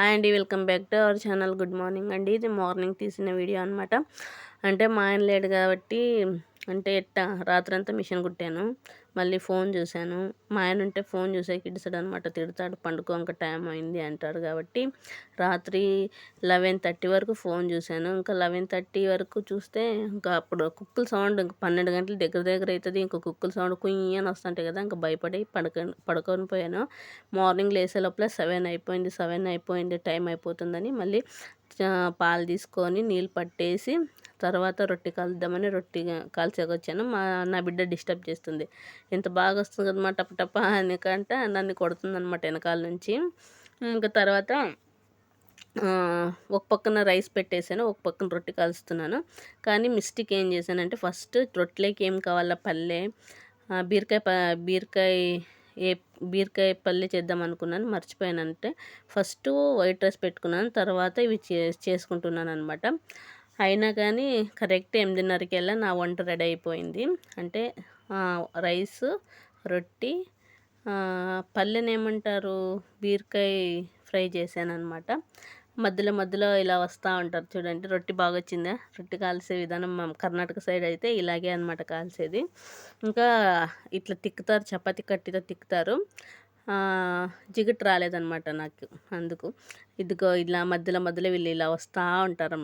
Hi అండి welcome back to our channel. Good morning అండి. ఇది మార్నింగ్ తీసిన వీడియో అనమాట అంటే మా ఆయన లేడు కాబట్టి అంటే ఎట్టా? రాత్రంతా మిషన్ కుట్టాను. మళ్ళీ ఫోన్ చూశాను. మా ఆయన ఉంటే ఫోన్ చూసే కిడిసాడు అనమాట తిడతాడు పండుకో ఇంకా టైం అయింది అంటాడు కాబట్టి రాత్రి లెవెన్ థర్టీ వరకు ఫోన్ చూశాను. ఇంకా లెవెన్ థర్టీ వరకు చూస్తే ఇంకా అప్పుడు కుక్కల సౌండ్ ఇంకా పన్నెండు గంటల దగ్గర దగ్గర అవుతుంది ఇంకా కుక్కల సౌండ్ కుయ్యి అని వస్తుంటాయి కదా ఇంకా భయపడి పడక పడుకొని పోయాను. మార్నింగ్ లేసే లోపల సెవెన్ అయిపోయింది సెవెన్ అయిపోయింది టైం అయిపోతుందని మళ్ళీ పాలు తీసుకొని నీళ్ళు పట్టేసి తర్వాత రొట్టె కలుద్దామని రొట్టె కాల్చకొచ్చాను. మా నా బిడ్డ డిస్టర్బ్ చేస్తుంది. ఎంత బాగా వస్తుంది కదమ్మా టప టప అనికంటే నన్ను కొడుతుంది అనమాట వెనకాల నుంచి. ఇంకా తర్వాత ఒక పక్కన రైస్ పెట్టేసాను ఒక పక్కన రొట్టె కాలుస్తున్నాను. కానీ మిస్టేక్ ఏం చేశానంటే ఫస్ట్ రొట్టెలోకి ఏం కావాలా? పల్లె బీరకాయ ప బీరకాయ ఏ బీరకాయ పల్లె చేద్దాం అనుకున్నాను మర్చిపోయానంటే ఫస్ట్ వైట్ రైస్ పెట్టుకున్నాను తర్వాత ఇవి చే చేసుకుంటున్నాను అనమాట అయినా కానీ కరెక్ట్ ఎనిమిదిన్నరకెళ్ళా నా వంట రెడీ అయిపోయింది. అంటే రైస్ రొట్టి పల్లెని ఏమంటారు బీరకాయ ఫ్రై చేశాను అనమాట మధ్యలో మధ్యలో ఇలా వస్తూ ఉంటారు చూడండి. రొట్టి బాగా వచ్చిందా రొట్టి కాల్చే విధానం మా కర్ణాటక సైడ్ అయితే ఇలాగే అనమాట కాల్చేది ఇంకా ఇట్లా తిక్కుతారు చపాతి కట్టితో తిక్కుతారు. జిగుట్ రాలేదనమాట నాకు అందుకు. ఇదిగో ఇలా మధ్యలో మధ్యలో వీళ్ళు ఇలా వస్తూ ఉంటారు